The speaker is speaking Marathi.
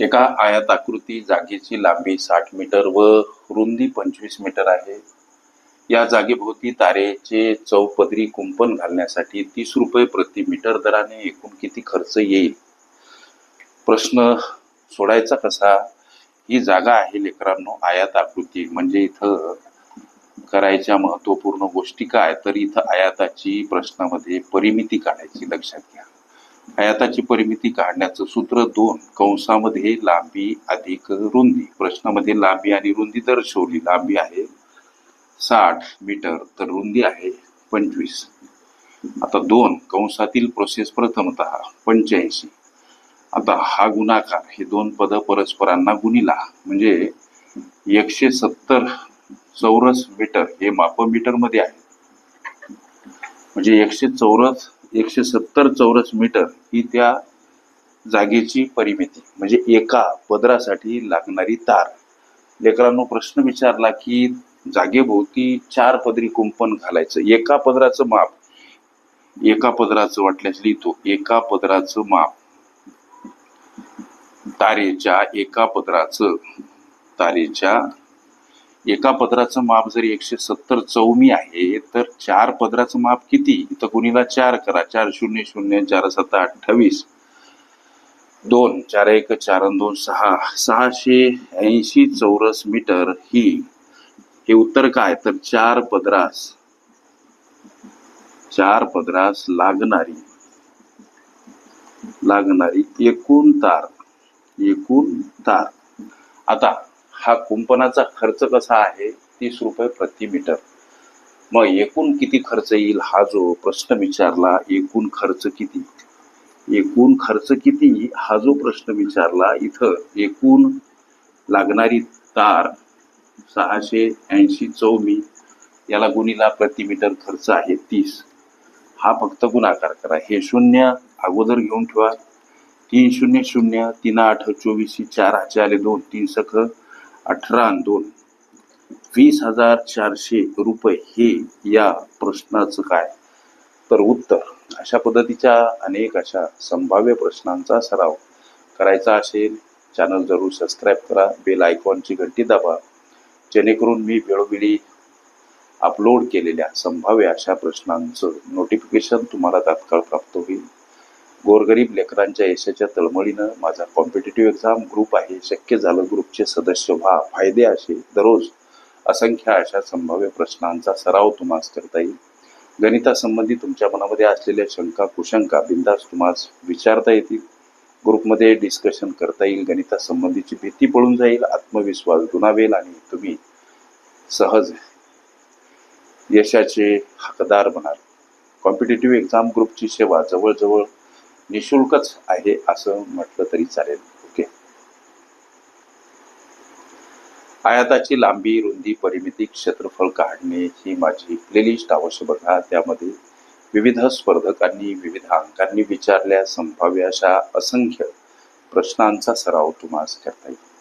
एका आयताकृती जागेची लांबी साठ मीटर व रुंदी पंचवीस मीटर आहे. या जागेभोवती तारेचे चौपदरी कुंपण घालण्यासाठी तीस रुपये प्रति मीटर दराने एकूण किती खर्च येईल? प्रश्न सोडायचा कसा? ही जागा आहे लेकरांनो आयात आकृती. म्हणजे इथं करायच्या महत्त्वपूर्ण गोष्टी काय? तर इथं आयाताची प्रश्नामध्ये परिमिती काढायची लक्षात घ्या. आयाताची परिमिती काढण्याचं सूत्र दोन. कंसामध्ये लांबी अधिक रुंदी. प्रश्नामध्ये लांबी आणि रुंदी दर्शवली. लांबी आहे साठ मीटर तर रुंदी आहे पंचवीस. आता दोन. कंसातील प्रोसेस प्रथमत पंच्याऐंशी. आता हा गुणाकार हे दोन पद परस्परांना गुणिला. म्हणजे एकशे सत्तर चौरस मीटर हे मापमीटरमध्ये आहे. म्हणजे एकशे चौरस एकशे सत्तर चौरस मीटर ही त्या जागेची परिमिती म्हणजे एका पदरासाठी लागणारी तार. लेकरांनो प्रश्न विचारला की जागेभोवती चार पदरी कुंपण घालायचं एका पदराचं माप एका पदराचं वाटल्यास लिहितो एका पदराचं माप. तारेच्या एका पदराचं तारेच्या एका पदराचं माप जर एकशे सत्तर चौमी आहे तर चार पदराचं माप किती? इथं कुणीला चार करा. चार शून्य शून्य चार सात अठ्ठावीस. दोन चार एक चार दोन सहा. सहाशे ऐंशी चौरस मीटर ही हे उत्तर काय? तर चार पदरास चार पदरास लागणारी लागणारी एकूण तार एकूण तार. आता हा कुंपणाचा खर्च कसा आहे तीस रुपये प्रति मीटर. मग एकूण किती खर्च येईल हा जो प्रश्न विचारला एकूण खर्च किती? एकूण खर्च किती? हा जो प्रश्न विचारला इथं एकूण लागणारी तार सहाशे ऐंशी चौमी याला गुणीला प्रति मीटर खर्च आहे तीस. हा फक्त गुणाकार करा. हे शून्य अगोदर घेऊन ठेवा. तीन शून्य शून्य तीन आठ चोवीस चार आले दोन तीन सख अठरा दोन. वीस हजार चारशे रुपये हे या प्रश्नाचं काय? तर उत्तर. अशा पद्धतीच्या अनेक अशा संभाव्य प्रश्नांचा सराव करायचा असेल चॅनल जरूर सबस्क्राईब करा बेल आयकॉनची घंटी दाबा जेणेकरून मी वेळोवेळी अपलोड केलेल्या संभाव्य अशा प्रश्नांचं नोटिफिकेशन तुम्हाला तात्काळ प्राप्त होईल. गोरगरीब लेकरांच्या यशाच्या तळमळीनं माझा कॉम्पिटेटिव्ह एक्झाम ग्रुप आहे. शक्य झालं ग्रुपचे सदस्य व्हा फायदे असे दररोज असंख्य अशा संभाव्य प्रश्नांचा सराव तुम्हाला करता येईल. गणितासंबंधी तुमच्या मनामध्ये असलेल्या शंका कुशंका बिंदास तुम्हाला विचारता येतील. ग्रुपमध्ये डिस्कशन करता येईल. गणितासंबंधीची भीती पळून जाईल. आत्मविश्वास दुणावेल आणि तुम्ही सहज यशाचे हकदार बनाल. कॉम्पिटेटिव्ह एक्झाम ग्रुपची सेवा जवळजवळ निशुल्कच आहे असं म्हटलं तरी चालेल. ओके. आयाताची लांबी रुंदी परिमिती क्षेत्रफळ काढणे ही माझी प्लेलिस्ट अवश्य बघा. त्यामध्ये विविध स्पर्धकांनी विविध अंकांनी विचारल्या संभाव्य अशा असंख्य प्रश्नांचा सराव तुम्हाला करता येईल.